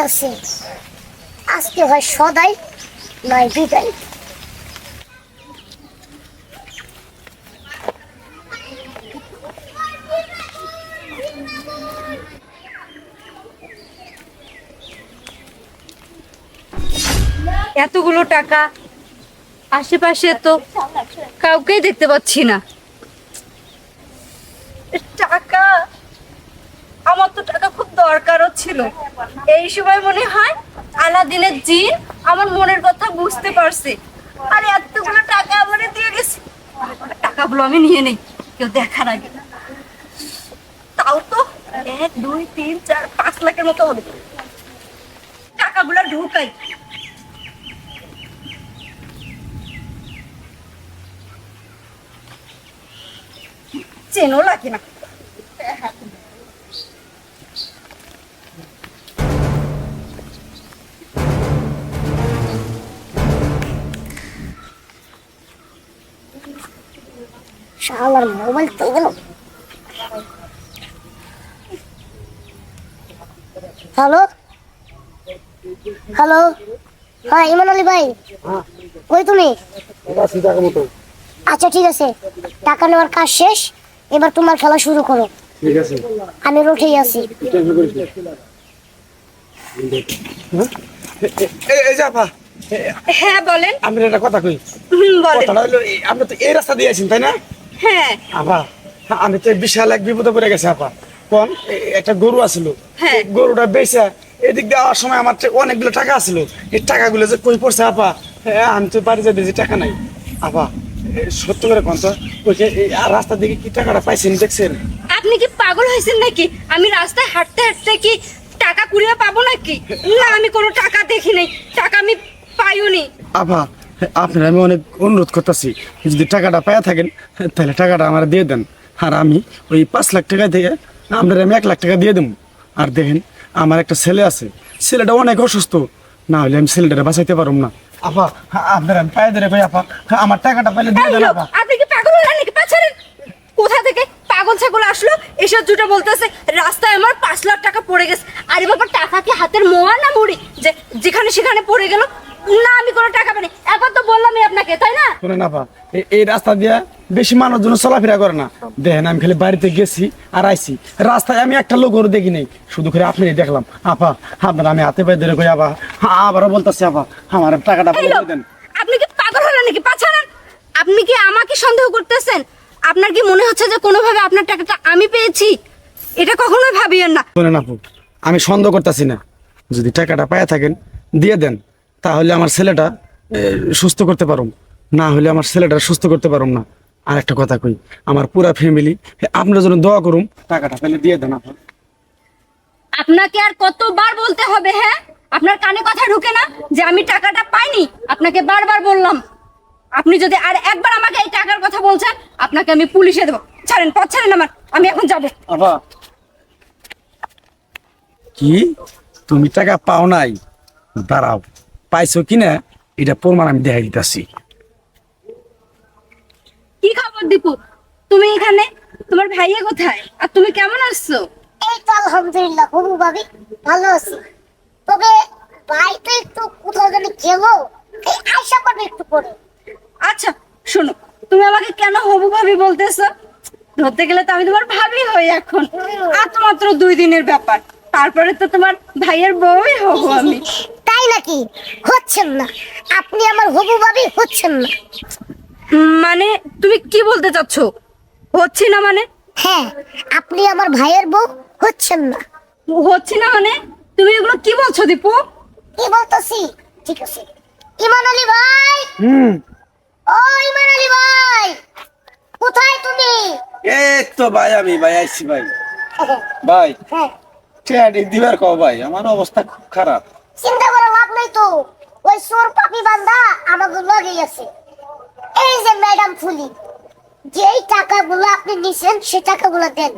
যাইতাছে আজকে হয় সদাই নয় বিদায় এতগুলো টাকা আশেপাশে তো কাউকেই দেখতে পাচ্ছি না টাকা আমার তো টাকা খুব দরকারও ছিল। এই সময় মনে হয় আলাদিনের জিন আমার মনের কথা বুঝতে পারছে। আর, এতগুলো টাকা আমারে দিয়ে গেছে। টাকাগুলো আমি নিয়ে নেই, কেউ দেখার আগে। তাও তো এক, দুই, তিন, চার, পাঁচ লাখের মতো হবে। টাকাগুলো ঢুকাই। চেনও লাগে না। শালার মোবাইল তো গেল। হ্যালো? হ্যালো? হ্যাঁ ইমান আলী ভাই। কই তুমি? আচ্ছা ঠিক আছে। টাকা নেওয়ার কাজ শেষ। এবার তোমার খেলা শুরু করো। ঠিক আছে। আমি রোঠেই আছি। হ্যাঁ? এই যে আপা হ্যাঁ বলেন। আমি একটা কথা কই। কথাটা হলো আপনি তো এই রাস্তা দিয়ে আছেন তাই না? হ্যাঁ। আপা আমি তো বিশাল এক বিপদে পড়ে গেছে আপা। কোন একটা গরু আছিল। হ্যাঁ। গরুটা বেচা এদিক দিয়ে আওয়ার সময় আমার অনেকগুলো টাকা আছিল। এই টাকাগুলো যে কই পড়ছে আপা? হ্যাঁ, আমি তো বাড়ি যেতে যে টাকা নাই। আপা সত্য করে কোন তো রাস্তার দিকে কি টাকাটা পাইছেন দেখছেন? আপনি কি পাগল হয়েছেন নাকি? আমি রাস্তায় হাঁটতে হাঁটতে কি টাকা কুড়িয়ে পাবো নাকি? না আমি কোনো টাকা দেখি নাই। টাকা আমি পাইওনি। আভা আপনার আমি অনেক অনুরোধ করতেছি যদি টাকাটা পাওয়া থাকেন তাহলে টাকাটা আমার দিয়ে দেন। আর আমি ওই পাঁচ লাখ টাকা থেকে আপনার আমি এক লাখ টাকা দিয়ে দেবো আর দেখেন আমার একটা ছেলে আছে ছেলেটা অনেক অসুস্থ না হলে আমি ছেলেটারে বাঁচাইতে পারব না। আপা আপনার আমি পায়ে ধরে কই আপা আমার টাকাটা পাইলে দিয়ে দেন আপা। আপনি কি পাগল হলেন নাকি? পাছারেন কোথা থেকে পাগল ছাগল আসলো? এসব জুটো বলতেছে রাস্তায় আমার পাঁচ লাখ টাকা পড়ে গেছে। আরে বাবা টাকা কি হাতের মোয়া না মুড়ি? যে যেখানে সেখানে পড়ে গেল না আমি কোনো টাকা পাইনি। একবার তো বললামই আপনাকে তাই না? শোনেন আপা এই- এই রাস্তা দিয়ে বেশি মানুষজন চলাফেরা করে না। দেখেন আমি খালি বাড়িতে গেছি আর আইছি। রাস্তায় আমি একটা লোক দেখি নাই। শুধু করে আপনি দেখলাম। আপা আপনার আমি হাতে পায়ে ধরে কই আপা? হ্যাঁ, আবারও বলতেছি আপা আমার টাকাটা এই লোক, দেন। আপনি কি পাগল হলেন নাকি? পাছাড়েন আপনি কি আমাকে সন্দেহ করতেছেন? আপনার কি মনে হচ্ছে যে কোনোভাবে আপনার টাকাটা আমি পেয়েছি? এটা কখনোই ভাবিয়েন না। শোনেন আপু আমি সন্দেহ করতেছি না। যদি টাকাটা পায়ে থাকেন দিয়ে দেন। তাহলে আমার ছেলেটা সুস্থ করতে পারুম। না হলে আমার ছেলেটা সুস্থ করতে পারুম না। আর একটা কথা কই আমার পুরা ফ্যামিলি আপনার জন্য দোয়া করুম। টাকাটা পেলে দিয়ে দেন আপা আপনাকে আর কতবার বলতে হবে হ্যাঁ? আপনার কানে কথা ঢুকে না যে আমি টাকাটা পাইনি? আপনাকে বারবার বললাম। আপনি যদি আর একবার আমাকে এই টাকার কথা বলছেন আপনাকে আমি পুলিশে দেবো। ছাড়েন পথ ছাড়েন আমার। আমি এখন যাব। কি? তুমি টাকা পাও নাই? দাঁড়াও। পাইছো কি না এটা প্রমাণ আমি দেখাই দিতেছি। কি খবর দীপু? তুমি এখানে? তোমার ভাইয়া কোথায়? আর তুমি কেমন আসছো এই তো আলহামদুলিল্লাহ হবু ভাবি ভালো আছি। তবে ভাই তো একটু কোথাও জানি গেল এই আয়সা পাবে একটু পরে আচ্ছা শোনো তুমি আমাকে কেন হবু ভাবি বলতেছো? ধরতে গেলে তো আমি তোমার ভাবি হই এখন। আর তো মাত্র দুই দিনের ব্যাপার। তারপরে তো তোমার ভাইয়ের বউই হব আমি। তাই নাকি? হচ্ছেন না। আপনি আমার হবু ভাবি হচ্ছেন না। মানে তুমি কি বলতে চাচ্ছ? হচ্ছে না মানে? হ্যাঁ আপনি আমার ভাইয়ের বউ হচ্ছেন না। হচ্ছে না মানে? তুমি এগুলো কি বলছো দীপু? কি বলতেছি? ঠিক আছে। ইমান আলী ভাই! হুম। ও ইমান আলী ভাই! কোথায় তুমি? এই তো ভাই আমি ভাই আইছি ভাই। ভাই হ্যাঁ। টিয়াডি দিবার কও ভাই আমার অবস্থা খুব খারাপ। চিন্তা করে লাভ নাই তো। ওই সোর পাপি বান্দা আমাকে লগে গেছে। এই যে ম্যাডাম ফুলি যেই টাকাগুলো আপনি নিছেন সে টাকাগুলো দেন।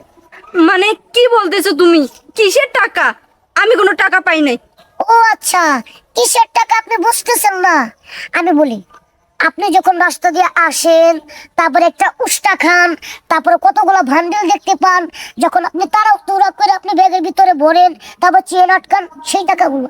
মানে কি বলতেছো তুমি? কিসের টাকা? আমি কোনো টাকা পাই নাই। ও আচ্ছা কিসের টাকা আপনি বুঝতেছেন না? আমি বলি আপনি যখন রাস্তা দিয়ে আসেন, তারপরে একটা উষ্টা খান, তারপরে কতগুলো ভান্ডেল দেখতে পান, যখন আপনি তারা তুরা করে আপনি ব্যাগের ভিতরে ভরেন, তারপর চেন আটকান, সেই টাকাগুলো।